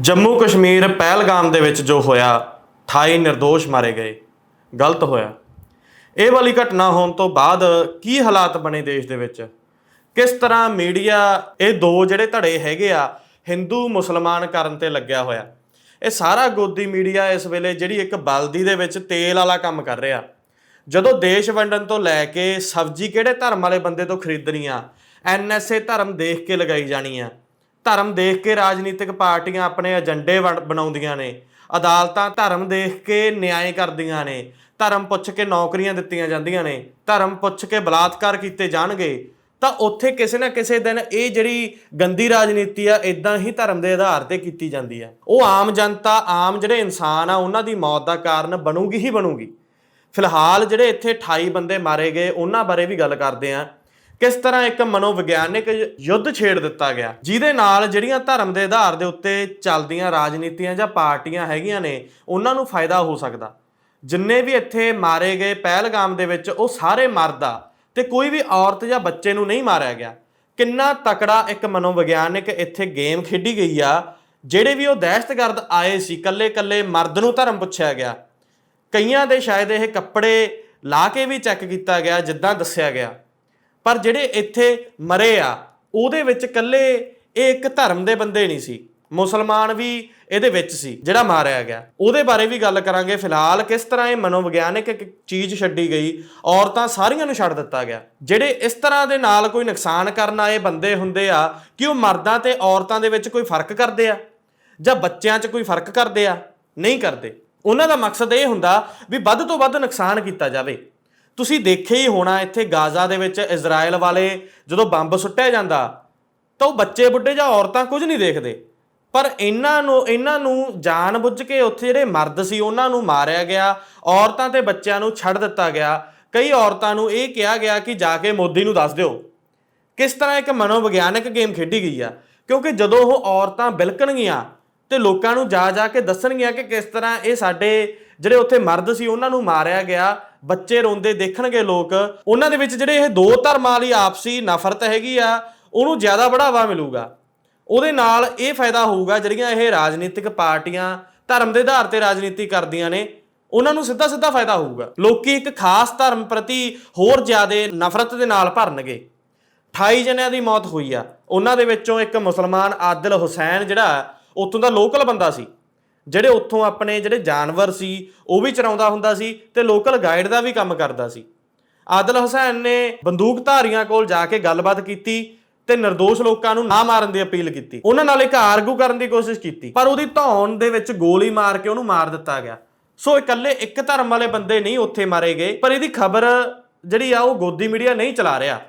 ਜੰਮੂ ਕਸ਼ਮੀਰ ਪਹਿਲਗਾਮ ਦੇ ਵਿੱਚ ਜੋ ਹੋਇਆ 28 નિર્ਦੋਸ਼ ਮਾਰੇ ਗਏ। ਗਲਤ ਹੋਇਆ। ਇਹ ਵਾਲੀ ਘਟਨਾ ਹੋਣ ਤੋਂ ਬਾਅਦ ਕੀ ਹਾਲਾਤ ਬਣੇ ਦੇਸ਼ ਦੇ ਵਿੱਚ? ਕਿਸ ਤਰ੍ਹਾਂ ਮੀਡੀਆ ਇਹ ਦੋ ਜਿਹੜੇ ਧੜੇ ਹੈਗੇ ਆ, ਹਿੰਦੂ ਮੁਸਲਮਾਨ ਕਰਨ ਤੇ ਲੱਗਿਆ ਹੋਇਆ। ਇਹ ਸਾਰਾ ਗੋਦੀ ਮੀਡੀਆ ਇਸ ਵੇਲੇ ਜਿਹੜੀ ਇੱਕ ਬਲਦੀ ਦੇ ਵਿੱਚ ਤੇਲ ਵਾਲਾ ਕੰਮ ਕਰ ਰਿਹਾ। ਜਦੋਂ ਦੇਸ਼ ਵੰਡਣ ਤੋਂ ਲੈ ਕੇ ਸਬਜ਼ੀ ਕਿਹੜੇ ਧਰਮ ਵਾਲੇ ਬੰਦੇ ਤੋਂ ਖਰੀਦਣੀ ਆ ਐਨਐਸਏ ਧਰਮ ਦੇਖ ਕੇ ਲਗਾਈ ਜਾਣੀ ਆ। ਧਰਮ ਦੇਖ ਕੇ ਰਾਜਨੀਤਿਕ ਪਾਰਟੀਆਂ ਆਪਣੇ ਏਜੰਡੇ ਵੰਡ- ਬਣਾਉਂਦੀਆਂ ਨੇ। ਅਦਾਲਤਾਂ ਧਰਮ ਦੇਖ ਕੇ ਨਿਆਂ ਕਰਦੀਆਂ ਨੇ। ਧਰਮ ਪੁੱਛ ਕੇ ਨੌਕਰੀਆਂ ਦਿੱਤੀਆਂ ਜਾਂਦੀਆਂ ਨੇ। ਧਰਮ ਪੁੱਛ ਕੇ ਬਲਾਤਕਾਰ ਕੀਤੇ ਜਾਣਗੇ। ਤਾਂ ਉੱਥੇ ਕਿਸੇ ਨਾ ਕਿਸੇ ਦਿਨ ਇਹ ਜਿਹੜੀ ਗੰਦੀ ਰਾਜਨੀਤੀ ਆ ਇਦਾਂ ਹੀ ਧਰਮ ਦੇ ਆਧਾਰ ਤੇ ਕੀਤੀ ਜਾਂਦੀ ਆ। ਉਹ ਆਮ ਜਨਤਾ, ਆਮ ਜਿਹੜੇ ਇਨਸਾਨ ਆ, ਉਹਨਾਂ ਦੀ ਮੌਤ ਦਾ ਕਾਰਨ ਬਣੂਗੀ ਹੀ ਬਣੂਗੀ। ਫਿਲਹਾਲ ਜਿਹੜੇ ਇੱਥੇ 28 ਬੰਦੇ ਮਾਰੇ ਗਏ, ਉਹਨਾਂ ਬਾਰੇ ਵੀ ਗੱਲ ਕਰਦੇ ਆਂ। ਕਿਸ ਤਰ੍ਹਾਂ ਇੱਕ ਮਨੋਵਿਗਿਆਨਿਕ ਯੁੱਧ ਛੇੜ ਦਿੱਤਾ ਗਿਆ? ਜਿਹਦੇ ਨਾਲ ਜਿਹੜੀਆਂ ਧਰਮ ਦੇ ਆਧਾਰ ਦੇ ਉੱਤੇ ਚੱਲਦੀਆਂ ਰਾਜਨੀਤੀਆਂ ਜਾਂ ਪਾਰਟੀਆਂ ਹੈਗੀਆਂ ਨੇ, ਉਹਨਾਂ ਨੂੰ ਫਾਇਦਾ ਹੋ ਸਕਦਾ। ਜਿੰਨੇ ਵੀ ਇੱਥੇ ਮਾਰੇ ਗਏ ਪਹਿਲਗਾਮ ਦੇ ਵਿੱਚ, ਉਹ ਸਾਰੇ ਮਰਦ ਆ ਤੇ ਕੋਈ ਵੀ ਔਰਤ ਜਾਂ ਬੱਚੇ ਨੂੰ ਨਹੀਂ ਮਾਰਿਆ ਗਿਆ। ਕਿੰਨਾ ਤਕੜਾ ਇੱਕ ਮਨੋਵਿਗਿਆਨਿਕ ਇੱਥੇ ਗੇਮ ਖੇਡੀ ਗਈ ਆ, ਜਿਹੜੇ ਵੀ ਉਹ ਦਹਿਸ਼ਤਗਰਦ ਆਏ ਸੀ ਕੱਲੇ-ਕੱਲੇ ਮਰਦ ਨੂੰ ਧਰਮ ਪੁੱਛਿਆ ਗਿਆ। ਕਈਆਂ ਦੇ ਸ਼ਾਇਦ ਇਹ ਕੱਪੜੇ ਲਾ ਕੇ ਵੀ ਚੈੱਕ ਕੀਤਾ ਗਿਆ, ਜਿੱਦਾਂ ਦੱਸਿਆ ਗਿਆ। ਪਰ ਜਿਹੜੇ ਇੱਥੇ ਮਰੇ ਆ, ਉਹਦੇ ਵਿੱਚ ਇਕੱਲੇ ਇਹ ਇੱਕ ਧਰਮ ਦੇ ਬੰਦੇ ਨਹੀਂ ਸੀ। ਮੁਸਲਮਾਨ ਵੀ ਇਹਦੇ ਵਿੱਚ ਸੀ, ਜਿਹੜਾ ਮਾਰਿਆ ਗਿਆ। ਉਹਦੇ ਬਾਰੇ ਵੀ ਗੱਲ ਕਰਾਂਗੇ। ਫਿਲਹਾਲ ਕਿਸ ਤਰ੍ਹਾਂ ਇਹ ਮਨੋਵਿਗਿਆਨਿਕ ਇੱਕ ਚੀਜ਼ ਛੱਡੀ ਗਈ, ਔਰਤਾਂ ਸਾਰੀਆਂ ਨੂੰ ਛੱਡ ਦਿੱਤਾ ਗਿਆ। ਜਿਹੜੇ ਇਸ ਤਰ੍ਹਾਂ ਦੇ ਨਾਲ ਕੋਈ ਨੁਕਸਾਨ ਕਰਨ ਆਏ ਬੰਦੇ ਹੁੰਦੇ ਆ, ਕਿ ਉਹ ਮਰਦਾਂ ਤੇ ਔਰਤਾਂ ਦੇ ਵਿੱਚ ਕੋਈ ਫ਼ਰਕ ਕਰਦੇ ਆ, ਜਾਂ ਬੱਚਿਆਂ 'ਚ ਕੋਈ ਫ਼ਰਕ ਕਰਦੇ ਆ? ਨਹੀਂ ਕਰਦੇ। ਉਹਨਾਂ ਦਾ ਮਕਸਦ ਇਹ ਹੁੰਦਾ ਵੀ ਵੱਧ ਤੋਂ ਵੱਧ ਨੁਕਸਾਨ ਕੀਤਾ ਜਾਵੇ। ਤੁਸੀਂ ਦੇਖਿਆ ਹੀ ਹੋਣਾ ਇੱਥੇ ਗਾਜ਼ਾ ਦੇ ਵਿੱਚ ਇਜ਼ਰਾਈਲ ਵਾਲੇ ਜਦੋਂ ਬੰਬ ਸੁੱਟਿਆ ਜਾਂਦਾ, ਤਾਂ ਉਹ ਬੱਚੇ ਬੁੱਢੇ ਜਾਂ ਔਰਤਾਂ ਕੁਝ ਨਹੀਂ ਦੇਖਦੇ। ਪਰ ਇਹਨਾਂ ਨੂੰ ਇਹਨਾਂ ਨੂੰ ਜਾਣਬੁੱਝ ਕੇ ਉੱਥੇ ਜਿਹੜੇ ਮਰਦ ਸੀ, ਉਹਨਾਂ ਨੂੰ ਮਾਰਿਆ ਗਿਆ, ਔਰਤਾਂ ਤੇ ਬੱਚਿਆਂ ਨੂੰ ਛੱਡ ਦਿੱਤਾ ਗਿਆ। ਕਈ ਔਰਤਾਂ ਨੂੰ ਇਹ ਕਿਹਾ ਗਿਆ ਕਿ ਜਾ ਕੇ ਮੋਦੀ ਨੂੰ ਦੱਸ ਦਿਓ। ਕਿਸ ਤਰ੍ਹਾਂ ਇੱਕ ਮਨੋਵਿਗਿਆਨਕ ਗੇਮ ਖੇਡੀ ਗਈ ਆ? ਕਿਉਂਕਿ ਜਦੋਂ ਉਹ ਔਰਤਾਂ ਬਿਲਕਣਗੀਆਂ ਤੇ ਲੋਕਾਂ ਨੂੰ ਜਾ ਜਾ ਕੇ ਦੱਸਣਗੀਆਂ ਕਿ ਕਿਸ ਤਰ੍ਹਾਂ ਇਹ ਸਾਡੇ ਜਿਹੜੇ ਉੱਥੇ ਮਰਦ ਸੀ, ਉਹਨਾਂ ਨੂੰ ਮਾਰਿਆ ਗਿਆ ਬੱਚੇ ਰੋਂਦੇ ਦੇਖਣਗੇ ਲੋਕ, ਉਹਨਾਂ ਦੇ ਵਿੱਚ ਜਿਹੜੇ ਇਹ ਦੋ ਧਰਮਾਂ ਵਾਲੀ ਆਪਸੀ ਨਫ਼ਰਤ ਹੈਗੀ ਆ, ਉਹਨੂੰ ਜ਼ਿਆਦਾ ਬੜਾਵਾ ਮਿਲੂਗਾ। ਉਹਦੇ ਨਾਲ ਇਹ ਫਾਇਦਾ ਹੋਊਗਾ, ਜਿਹੜੀਆਂ ਇਹ ਰਾਜਨੀਤਿਕ ਪਾਰਟੀਆਂ ਧਰਮ ਦੇ ਆਧਾਰ ਤੇ ਰਾਜਨੀਤੀ ਕਰਦੀਆਂ ਨੇ, ਉਹਨਾਂ ਨੂੰ ਸਿੱਧਾ ਸਿੱਧਾ ਫਾਇਦਾ ਹੋਊਗਾ। ਲੋਕੀ ਇੱਕ ਖਾਸ ਧਰਮ ਪ੍ਰਤੀ ਹੋਰ ਜ਼ਿਆਦਾ ਨਫ਼ਰਤ ਦੇ ਨਾਲ ਭਰਨਗੇ। 28 ਜਣਿਆਂ ਦੀ ਮੌਤ ਹੋਈ ਆ। ਉਹਨਾਂ ਦੇ ਵਿੱਚੋਂ ਇੱਕ ਮੁਸਲਮਾਨ ਆਦਿਲ ਹੁਸੈਨ ਜਿਹੜਾ, ਉੱਥੋਂ ਦਾ ਲੋਕਲ ਬੰਦਾ ਸੀ। ਜਿਹੜੇ ਉੱਥੋਂ ਆਪਣੇ ਜਿਹੜੇ ਜਾਨਵਰ ਸੀ, ਉਹ ਵੀ ਚਰਾਉਂਦਾ ਹੁੰਦਾ ਸੀ ਤੇ ਲੋਕਲ ਗਾਈਡ ਦਾ ਵੀ ਕੰਮ ਕਰਦਾ ਸੀ। ਆਦਲ ਹੁਸੈਨ ਨੇ ਬੰਦੂਕਧਾਰੀਆਂ ਕੋਲ ਜਾ ਕੇ ਗੱਲਬਾਤ ਕੀਤੀ ਤੇ નિર્ਦੋਸ਼ ਲੋਕਾਂ ਨੂੰ ਨਾ ਮਾਰਨ ਦੀ ਅਪੀਲ ਕੀਤੀ। ਉਹਨਾਂ ਨਾਲ ਇੱਕ ਆਰਗੂ ਕਰਨ ਦੀ ਕੋਸ਼ਿਸ਼ ਕੀਤੀ, ਪਰ ਉਹਦੀ ਧੌਣ ਦੇ ਵਿੱਚ ਗੋਲੀ ਮਾਰ ਕੇ ਉਹਨੂੰ ਮਾਰ ਦਿੱਤਾ ਗਿਆ। ਸੋ ਇਕੱਲੇ ਇੱਕ ਧਰਮ ਵਾਲੇ ਬੰਦੇ ਨਹੀਂ ਉੱਥੇ ਮਾਰੇ ਗਏ, ਪਰ ਇਹਦੀ ਖਬਰ ਜਿਹੜੀ ਆ ਉਹ ਗੋਦੀ ਮੀਡੀਆ ਨਹੀਂ ਚਲਾ ਰਿਹਾ।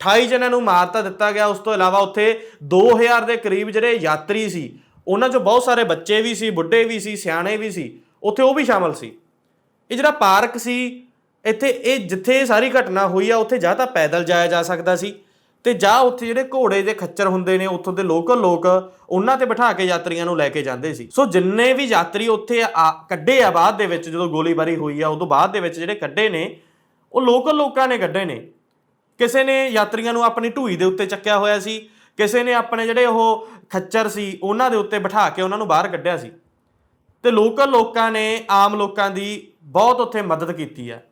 28 ਜਣਿਆਂ ਨੂੰ ਮਾਰ ਤਾਂ ਦਿੱਤਾ ਗਿਆ, ਉਸ ਤੋਂ ਇਲਾਵਾ ਉੱਥੇ 2000 ਦੇ ਕਰੀਬ ਜਿਹੜੇ ਯਾਤਰੀ ਸੀ ਉਹਨਾਂ 'ਚੋਂ ਬਹੁਤ ਸਾਰੇ ਬੱਚੇ ਵੀ ਸੀ, ਬੁੱਢੇ ਵੀ ਸੀ, ਸਿਆਣੇ ਵੀ ਸੀ, ਉੱਥੇ ਉਹ ਵੀ ਸ਼ਾਮਲ ਸੀ। ਇਹ ਜਿਹੜਾ ਪਾਰਕ ਸੀ, ਇੱਥੇ ਇਹ ਜਿੱਥੇ ਇਹ ਸਾਰੀ ਘਟਨਾ ਹੋਈ ਆ, ਉੱਥੇ ਜਾਂ ਤਾਂ ਪੈਦਲ ਜਾਇਆ ਜਾ ਸਕਦਾ ਸੀ ਤੇ ਜਾਂ ਉੱਥੇ ਜਿਹੜੇ ਘੋੜੇ ਦੇ ਖੱਚਰ ਹੁੰਦੇ ਨੇ, ਉੱਥੋਂ ਦੇ ਲੋਕਲ ਲੋਕ ਉਹਨਾਂ ਤੇ ਬਿਠਾ ਕੇ ਯਾਤਰੀਆਂ ਨੂੰ ਲੈ ਕੇ ਜਾਂਦੇ ਸੀ। ਸੋ ਜਿੰਨੇ ਵੀ ਯਾਤਰੀ ਉੱਥੇ ਆ- ਕੱਢੇ ਆ ਬਾਅਦ ਦੇ ਵਿੱਚ ਜਦੋਂ ਗੋਲੀਬਾਰੀ ਹੋਈ ਆ, ਉਦੋਂ ਬਾਅਦ ਦੇ ਵਿੱਚ ਜਿਹੜੇ ਕੱਢੇ ਨੇ, ਉਹ ਲੋਕਲ ਲੋਕਾਂ ਨੇ ਕੱਢੇ ਨੇ। ਕਿਸੇ ਨੇ ਯਾਤਰੀਆਂ ਨੂੰ ਆਪਣੀ ਢੂਈ ਦੇ ਉੱਤੇ ਚੱਕਿਆ ਹੋਇਆ ਸੀ ਕਿਸੇ ਨੇ ਆਪਣੇ ਜਿਹੜੇ ਉਹ ਖੱਚਰ ਸੀ, ਉਹਨਾਂ ਦੇ ਉੱਤੇ ਬਿਠਾ ਕੇ ਉਹਨਾਂ ਨੂੰ ਬਾਹਰ ਕੱਢਿਆ ਸੀ। ਤੇ ਲੋਕਲ ਲੋਕਾਂ ਨੇ, ਆਮ ਲੋਕਾਂ ਦੀ ਬਹੁਤ ਉੱਥੇ ਮਦਦ ਕੀਤੀ ਹੈ।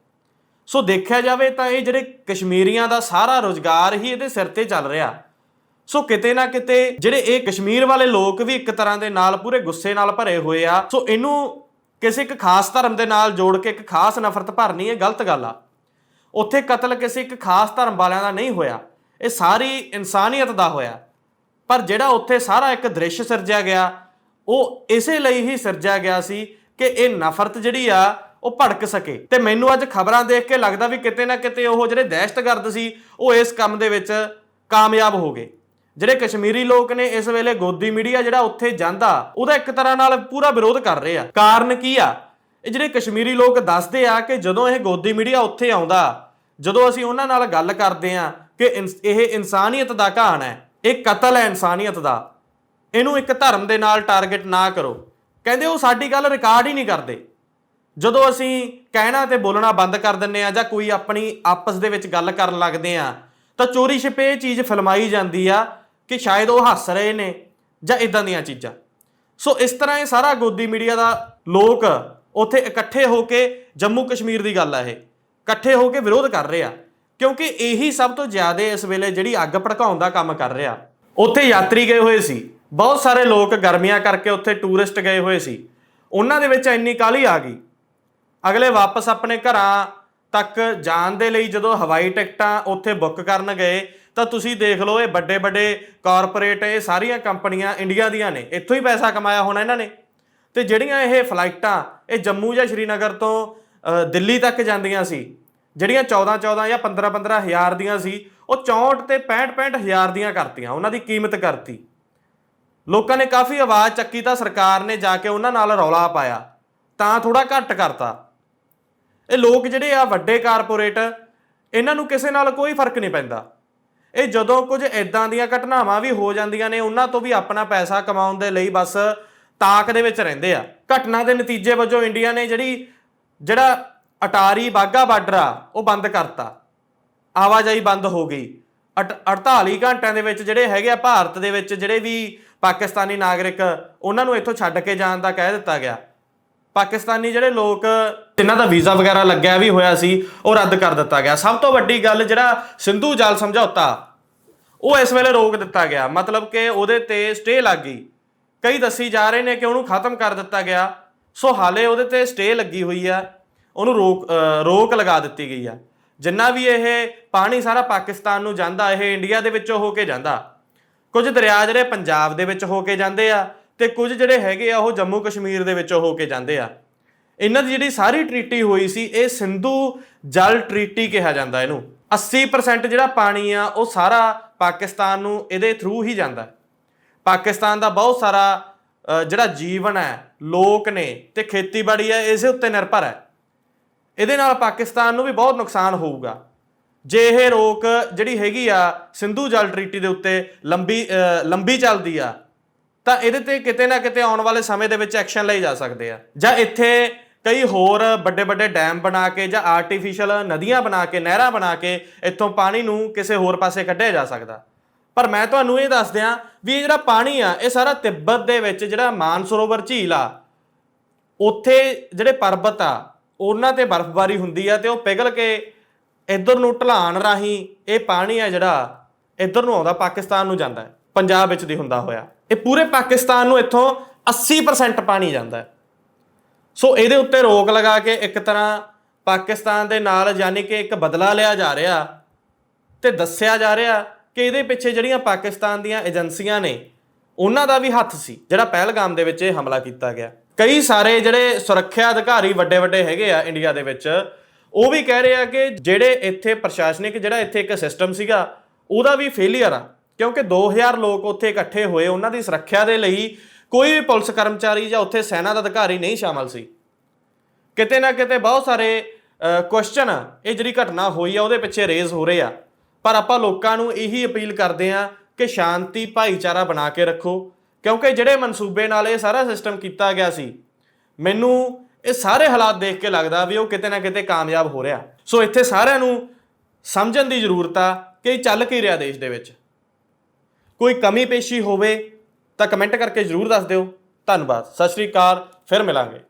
ਸੋ ਦੇਖਿਆ ਜਾਵੇ ਤਾਂ ਇਹ ਜਿਹੜੇ ਕਸ਼ਮੀਰੀਆਂ ਦਾ ਸਾਰਾ ਰੋਜ਼ਗਾਰ ਹੀ ਇਹਦੇ ਸਿਰ ਤੇ ਚੱਲ ਰਿਹਾ। ਸੋ ਕਿਤੇ ਨਾ ਕਿਤੇ ਜਿਹੜੇ ਇਹ ਕਸ਼ਮੀਰ ਵਾਲੇ ਲੋਕ ਵੀ ਇੱਕ ਤਰ੍ਹਾਂ ਦੇ ਨਾਲ ਪੂਰੇ ਗੁੱਸੇ ਨਾਲ ਭਰੇ ਹੋਏ ਆ। ਸੋ ਇਹਨੂੰ ਕਿਸੇ ਇੱਕ ਖਾਸ ਧਰਮ ਦੇ ਨਾਲ ਜੋੜ ਕੇ ਇੱਕ ਖਾਸ ਨਫ਼ਰਤ ਭਰਨੀ ਇਹ ਗਲਤ ਗੱਲ ਆ। ਉੱਥੇ ਕਤਲ ਕਿਸੇ ਇੱਕ ਖਾਸ ਧਰਮ ਵਾਲਿਆਂ ਦਾ ਨਹੀਂ ਹੋਇਆ। ਇਹ ਸਾਰੀ ਇਨਸਾਨੀਅਤ ਦਾ ਹੋਇਆ। ਪਰ ਜਿਹੜਾ ਉੱਥੇ ਸਾਰਾ ਇੱਕ ਦ੍ਰਿਸ਼ ਸਿਰਜਿਆ ਗਿਆ, ਉਹ ਇਸੇ ਲਈ ਹੀ ਸਿਰਜਿਆ ਗਿਆ ਸੀ ਕਿ ਇਹ ਨਫ਼ਰਤ ਜਿਹੜੀ ਆ, ਉਹ ਭੜਕ ਸਕੇ। ਤੇ ਮੈਨੂੰ ਅੱਜ ਖਬਰਾਂ ਦੇਖ ਕੇ ਲੱਗਦਾ ਵੀ ਕਿਤੇ ਨਾ ਕਿਤੇ ਉਹ ਜਿਹੜੇ ਦਹਿਸ਼ਤਗਰਦ ਸੀ, ਉਹ ਇਸ ਕੰਮ ਦੇ ਵਿੱਚ ਕਾਮਯਾਬ ਹੋ ਗਏ। ਜਿਹੜੇ ਕਸ਼ਮੀਰੀ ਲੋਕ ਨੇ ਇਸ ਵੇਲੇ ਗੋਦੀ ਮੀਡੀਆ ਜਿਹੜਾ ਉੱਥੇ ਜਾਂਦਾ, ਉਹਦਾ ਇੱਕ ਤਰ੍ਹਾਂ ਨਾਲ ਪੂਰਾ ਵਿਰੋਧ ਕਰ ਰਹੇ ਆ। ਕਾਰਨ ਕੀ ਆ? ਇਹ ਜਿਹੜੇ ਕਸ਼ਮੀਰੀ ਲੋਕ ਦੱਸਦੇ ਆ ਕਿ ਜਦੋਂ ਇਹ ਗੋਦੀ ਮੀਡੀਆ ਉੱਥੇ ਆਉਂਦਾ, ਜਦੋਂ ਅਸੀਂ ਉਹਨਾਂ ਨਾਲ ਗੱਲ ਕਰਦੇ ਆ ਕਿ ਇਨਸ- ਇਹ ਇਨਸਾਨੀਅਤ ਦਾ ਕਹਾਣ ਹੈ, ਇਹ ਕਤਲ ਹੈ ਇਨਸਾਨੀਅਤ ਦਾ। ਇਹਨੂੰ ਇੱਕ ਧਰਮ ਦੇ ਨਾਲ ਟਾਰਗੇਟ ਨਾ ਕਰੋ। ਕਹਿੰਦੇ ਉਹ ਸਾਡੀ ਗੱਲ ਰਿਕਾਰਡ ਹੀ ਨਹੀਂ ਕਰਦੇ। ਜਦੋਂ ਅਸੀਂ ਕਹਿਣਾ ਤੇ ਬੋਲਣਾ ਬੰਦ ਕਰ ਦਿੰਨੇ ਆ ਜਾਂ ਕੋਈ ਆਪਣੀ ਆਪਸ ਦੇ ਵਿੱਚ ਗੱਲ ਕਰਨ ਲੱਗਦੇ ਆ ਤਾਂ ਚੋਰੀ ਛਿਪੇ ਇਹ ਚੀਜ਼ ਫਿਲਮਾਈ ਜਾਂਦੀ ਆ ਕਿ ਸ਼ਾਇਦ ਉਹ ਹੱਸ ਰਹੇ ਨੇ ਜਾਂ ਇਦਾਂ ਦੀਆਂ ਚੀਜ਼ਾਂ। ਸੋ ਇਸ ਤਰ੍ਹਾਂ ਇਹ ਸਾਰਾ ਗੋਦੀ ਮੀਡੀਆ ਦਾ ਲੋਕ ਉੱਥੇ ਇਕੱਠੇ ਹੋ ਕੇ ਜੰਮੂ ਕਸ਼ਮੀਰ ਦੀ ਗੱਲ ਆ ਇਹ। ਇਕੱਠੇ ਹੋ ਕੇ ਵਿਰੋਧ ਕਰ ਰਹੇ ਆ। ਕਿਉਂਕਿ ਇਹੀ ਸਭ ਤੋਂ ਜ਼ਿਆਦਾ ਇਸ ਵੇਲੇ ਜਿਹੜੀ ਅੱਗ ਭੜਕਾਉਣ ਦਾ ਕੰਮ ਕਰ ਰਿਹਾ। ਉੱਥੇ ਯਾਤਰੀ ਗਏ ਹੋਏ ਸੀ। ਬਹੁਤ ਸਾਰੇ ਲੋਕ ਗਰਮੀਆਂ ਕਰਕੇ ਉੱਥੇ ਟੂਰਿਸਟ ਗਏ ਹੋਏ ਸੀ। ਉਹਨਾਂ ਦੇ ਵਿੱਚ ਇੰਨੀ ਕਾਲੀ ਆ ਗਈ। ਅਗਲੇ ਵਾਪਸ ਆਪਣੇ ਘਰਾਂ ਤੱਕ ਜਾਣ ਦੇ ਲਈ ਜਦੋਂ ਹਵਾਈ ਟਿਕਟਾਂ ਉੱਥੇ ਬੁੱਕ ਕਰਨ ਗਏ, ਤਾਂ ਤੁਸੀਂ ਦੇਖ ਲਓ ਇਹ ਵੱਡੇ ਵੱਡੇ ਕਾਰਪੋਰੇਟ ਇਹ ਸਾਰੀਆਂ ਕੰਪਨੀਆਂ ਇੰਡੀਆ ਦੀਆਂ ਨੇ। ਇੱਥੋਂ ਹੀ ਪੈਸਾ ਕਮਾਇਆ ਹੋਣਾ ਇਹਨਾਂ ਨੇ। ਤੇ ਜਿਹੜੀਆਂ ਇਹ ਫਲਾਈਟਾਂ ਇਹ ਜੰਮੂ ਜਾਂ ਸ਼੍ਰੀਨਗਰ ਤੋਂ ਦਿੱਲੀ ਤੱਕ ਜਾਂਦੀਆਂ ਸੀ। ਜਿਹੜੀਆਂ 14 14 ਜਾਂ 15 15 ਹਜ਼ਾਰ ਦੀਆਂ ਸੀ, ਉਹ 64 ਤੇ 65 65 ਹਜ਼ਾਰ ਦੀਆਂ ਕਰਤੀਆਂ, ਉਹਨਾਂ ਦੀ ਕੀਮਤ ਕਰਤੀ। ਲੋਕਾਂ ਨੇ ਕਾਫੀ ਆਵਾਜ਼ ਚੱਕੀ ਤਾਂ ਸਰਕਾਰ ਨੇ ਜਾ ਕੇ ਉਹਨਾਂ ਨਾਲ ਰੌਲਾ ਪਾਇਆ, ਤਾਂ ਥੋੜਾ ਘੱਟ ਕਰਤਾ। ਇਹ ਲੋਕ ਜਿਹੜੇ ਆ ਵੱਡੇ ਕਾਰਪੋਰੇਟ, ਇਹਨਾਂ ਨੂੰ ਕਿਸੇ ਨਾਲ ਕੋਈ ਫ਼ਰਕ ਨਹੀਂ ਪੈਂਦਾ। ਇਹ ਜਦੋਂ ਕੁਝ ਇਦਾਂ ਦੀਆਂ ਘਟਨਾਵਾਂ ਵੀ ਹੋ ਜਾਂਦੀਆਂ ਨੇ, ਉਹਨਾਂ ਤੋਂ ਵੀ ਆਪਣਾ ਪੈਸਾ ਕਮਾਉਣ ਦੇ ਲਈ ਬਸ ਤਾਕ ਦੇ ਵਿੱਚ ਰਹਿੰਦੇ ਆ। ਘਟਨਾ ਦੇ ਨਤੀਜੇ ਵਜੋਂ ਇੰਡੀਆ ਨੇ ਜਿਹੜੀ, ਜਿਹੜਾ ਅਟਾਰੀ ਬਾਗਾ ਬਾਰਡਰ ਆ, ਉਹ ਬੰਦ ਕਰਤਾ। ਆਵਾਜਾਈ ਬੰਦ ਹੋ ਗਈ। ਅਟ- 48 ਘੰਟਿਆਂ ਦੇ ਵਿੱਚ ਜਿਹੜੇ ਹੈਗੇ ਆ ਭਾਰਤ ਦੇ ਵਿੱਚ ਜਿਹੜੇ ਵੀ ਪਾਕਿਸਤਾਨੀ ਨਾਗਰਿਕ, ਉਹਨਾਂ ਨੂੰ ਇੱਥੋਂ ਛੱਡ ਕੇ ਜਾਣ ਦਾ ਕਹਿ ਦਿੱਤਾ ਗਿਆ। ਪਾਕਿਸਤਾਨੀ ਜਿਹੜੇ ਲੋਕ, ਜਿਨ੍ਹਾਂ ਦਾ ਵੀਜ਼ਾ ਵਗੈਰਾ ਲੱਗਿਆ ਵੀ ਹੋਇਆ ਸੀ, ਉਹ ਰੱਦ ਕਰ ਦਿੱਤਾ ਗਿਆ। ਸਭ ਤੋਂ ਵੱਡੀ ਗੱਲ ਜਿਹੜਾ ਸਿੰਧੂ ਜਲ ਸਮਝੌਤਾ, ਉਹ ਇਸ ਵੇਲੇ ਰੋਕ ਦਿੱਤਾ ਗਿਆ। ਮਤਲਬ ਕਿ ਉਹਦੇ ਤੇ ਸਟੇ ਲੱਗ ਗਈ। ਕਈ ਦੱਸੀ ਜਾ ਰਹੇ ਨੇ ਕਿ ਉਹਨੂੰ ਖਤਮ ਕਰ ਦਿੱਤਾ ਗਿਆ। ਸੋ ਹਾਲੇ ਉਹਦੇ ਤੇ ਸਟੇ ਲੱਗੀ ਹੋਈ ਆ। ਉਹਨੂੰ ਰੋਕ ਰੋਕ ਲਗਾ ਦਿੱਤੀ ਗਈ ਆ। ਜਿੰਨਾ ਵੀ ਇਹ ਪਾਣੀ ਸਾਰਾ ਪਾਕਿਸਤਾਨ ਨੂੰ ਜਾਂਦਾ, ਇਹ ਇੰਡੀਆ ਦੇ ਵਿੱਚੋਂ ਹੋ ਕੇ ਜਾਂਦਾ। ਕੁਝ ਦਰਿਆ ਜਿਹੜੇ ਪੰਜਾਬ ਦੇ ਵਿੱਚ ਹੋ ਕੇ ਜਾਂਦੇ ਆ ਤੇ ਕੁਝ ਜਿਹੜੇ ਹੈਗੇ ਆ, ਉਹ ਜੰਮੂ ਕਸ਼ਮੀਰ ਦੇ ਵਿੱਚੋਂ ਹੋ ਕੇ ਜਾਂਦੇ ਆ। ਇਹਨਾਂ ਦੀ ਜਿਹੜੀ ਸਾਰੀ ਟ੍ਰੀਟੀ ਹੋਈ ਸੀ, ਇਹ ਸਿੰਧੂ ਜਲ ਟ੍ਰੀਟੀ ਕਿਹਾ ਜਾਂਦਾ ਇਹਨੂੰ। 80% ਜਿਹੜਾ ਪਾਣੀ ਆ, ਉਹ ਸਾਰਾ ਪਾਕਿਸਤਾਨ ਨੂੰ ਇਹਦੇ ਥਰੂ ਹੀ ਜਾਂਦਾ। ਪਾਕਿਸਤਾਨ ਦਾ ਬਹੁਤ ਸਾਰਾ ਜਿਹੜਾ ਜੀਵਨ ਹੈ, ਲੋਕ ਨੇ ਤੇ ਖੇਤੀਬਾੜੀ ਹੈ, ਇਸੇ ਉੱਤੇ ਨਿਰਭਰ ਹੈ। ਇਹਦੇ ਨਾਲ ਪਾਕਿਸਤਾਨ ਨੂੰ ਵੀ ਬਹੁਤ ਨੁਕਸਾਨ ਹੋਊਗਾ। ਜੇ ਇਹ ਰੋਕ ਜਿਹੜੀ ਹੈਗੀ ਆ, ਸਿੰਧੂ ਜਲ ਟ੍ਰੀਟੀ ਦੇ ਉੱਤੇ ਲੰਬੀ ਲੰਬੀ ਚੱਲਦੀ ਆ, ਤਾਂ ਇਹਦੇ ਤੇ ਕਿਤੇ ਨਾ ਕਿਤੇ ਆਉਣ ਵਾਲੇ ਸਮੇਂ ਦੇ ਵਿੱਚ ਐਕਸ਼ਨ ਲਏ ਜਾ ਸਕਦੇ ਆ। ਜਾਂ ਇੱਥੇ ਕਈ ਹੋਰ ਵੱਡੇ ਵੱਡੇ ਡੈਮ ਬਣਾ ਕੇ ਜਾਂ ਆਰਟੀਫੀਸ਼ੀਅਲ ਨਦੀਆਂ ਬਣਾ ਕੇ, ਨਹਿਰਾਂ ਬਣਾ ਕੇ ਇੱਥੋਂ ਪਾਣੀ ਨੂੰ ਕਿਸੇ ਹੋਰ ਪਾਸੇ ਕੱਢਿਆ ਜਾ ਸਕਦਾ। ਪਰ ਮੈਂ ਤੁਹਾਨੂੰ ਇਹ ਦੱਸ ਦਿਆਂ ਵੀ ਇਹ ਜਿਹੜਾ ਪਾਣੀ ਆ, ਇਹ ਸਾਰਾ ਤਿੱਬਤ ਦੇ ਵਿੱਚ ਜਿਹੜਾ ਮਾਨਸਰੋਵਰ ਝੀਲ ਆ, ਉੱਥੇ ਜਿਹੜੇ ਪਰਬਤ ਆ ਉਹਨਾਂ ਤੇ ਬਰਫ਼ਬਾਰੀ ਹੁੰਦੀ ਆ ਤੇ ਉਹ ਪਿਘਲ ਕੇ ਇੱਧਰ ਨੂੰ ਢਲਾਣ ਰਾਹੀਂ ਇਹ ਪਾਣੀ ਆ ਜਿਹੜਾ ਇੱਧਰ ਨੂੰ ਆਉਂਦਾ, ਪਾਕਿਸਤਾਨ ਨੂੰ ਜਾਂਦਾ ਹੈ। ਪੰਜਾਬ ਵਿੱਚ ਦੀ ਹੁੰਦਾ ਹੋਇਆ। ਇਹ ਪੂਰੇ ਪਾਕਿਸਤਾਨ ਨੂੰ ਇੱਥੋਂ 80% ਪਾਣੀ ਜਾਂਦਾ ਹੈ। ਸੋ ਇਹਦੇ ਉੱਤੇ ਰੋਕ ਲਗਾ ਕੇ ਇੱਕ ਤਰ੍ਹਾਂ ਪਾਕਿਸਤਾਨ ਦੇ ਨਾਲ ਯਾਨੀ ਕਿ ਇੱਕ ਬਦਲਾ ਲਿਆ ਜਾ ਰਿਹਾ ਤੇ ਦੱਸਿਆ ਜਾ ਰਿਹਾ ਕਿ ਇਹਦੇ ਪਿੱਛੇ ਜਿਹੜੀਆਂ ਪਾਕਿਸਤਾਨ ਦੀਆਂ ਏਜੰਸੀਆਂ ਨੇ, ਉਹਨਾਂ ਦਾ ਵੀ ਹੱਥ ਸੀ, ਜਿਹੜਾ ਪਹਿਲਗਾਮ ਦੇ ਵਿੱਚ ਇਹ ਹਮਲਾ ਕੀਤਾ ਗਿਆ। ਕਈ ਸਾਰੇ ਜਿਹੜੇ ਸੁਰੱਖਿਆ ਅਧਿਕਾਰੀ ਵੱਡੇ ਵੱਡੇ ਹੈਗੇ ਆ ਇੰਡੀਆ ਦੇ ਵਿੱਚ, ਉਹ ਵੀ ਕਹਿ ਰਹੇ ਆ ਕਿ ਜਿਹੜੇ ਇੱਥੇ ਪ੍ਰਸ਼ਾਸਨਿਕ, ਜਿਹੜਾ ਇੱਥੇ ਇੱਕ ਸਿਸਟਮ ਸੀਗਾ, ਉਹਦਾ ਵੀ ਫੇਲਿਅਰ ਆ। ਕਿਉਂਕਿ 2000 ਲੋਕ ਉੱਥੇ ਇਕੱਠੇ ਹੋਏ, ਉਹਨਾਂ ਦੀ ਸੁਰੱਖਿਆ ਦੇ ਲਈ ਕੋਈ ਵੀ ਪੁਲਿਸ ਕਰਮਚਾਰੀ ਜਾਂ ਉੱਥੇ ਸੈਨਾ ਦਾ ਅਧਿਕਾਰੀ ਨਹੀਂ ਸ਼ਾਮਲ ਸੀ। ਕਿਤੇ ਨਾ ਕਿਤੇ ਬਹੁਤ ਸਾਰੇ ਕੁਐਸਚਨ ਇਹ ਜਿਹੜੀ ਘਟਨਾ ਹੋਈ ਆ, ਉਹਦੇ ਪਿੱਛੇ ਰੇਜ਼ ਹੋ ਰਹੇ ਆ। ਪਰ ਆਪਾਂ ਲੋਕਾਂ ਨੂੰ ਇਹੀ ਅਪੀਲ ਕਰਦੇ ਆ ਕਿ ਸ਼ਾਂਤੀ ਭਾਈਚਾਰਾ ਬਣਾ ਕੇ ਰੱਖੋ। ਕਿਉਂਕਿ ਜਿਹੜੇ ਮਨਸੂਬੇ ਨਾਲ ਇਹ ਸਾਰਾ ਸਿਸਟਮ ਕੀਤਾ ਗਿਆ ਸੀ, ਮੈਨੂੰ ਇਹ ਸਾਰੇ ਹਾਲਾਤ ਦੇਖ ਕੇ ਲੱਗਦਾ ਵੀ ਉਹ ਕਿਤੇ ਨਾ ਕਿਤੇ ਕਾਮਯਾਬ ਹੋ ਰਿਹਾ। ਸੋ ਇੱਥੇ ਸਾਰਿਆਂ ਨੂੰ ਸਮਝਣ ਦੀ ਜ਼ਰੂਰਤ ਆ ਕਿ ਇਹ ਚੱਲ ਕੀ ਰਿਹਾ ਦੇਸ਼ ਦੇ ਵਿੱਚ। ਕੋਈ ਕਮੀ ਪੇਸ਼ੀ ਹੋਵੇ ਤਾਂ ਕਮੈਂਟ ਕਰਕੇ ਜ਼ਰੂਰ ਦੱਸ ਦਿਓ। ਧੰਨਵਾਦ। ਸਤਿ ਸ਼੍ਰੀ ਅਕਾਲ। ਫਿਰ ਮਿਲਾਂਗੇ।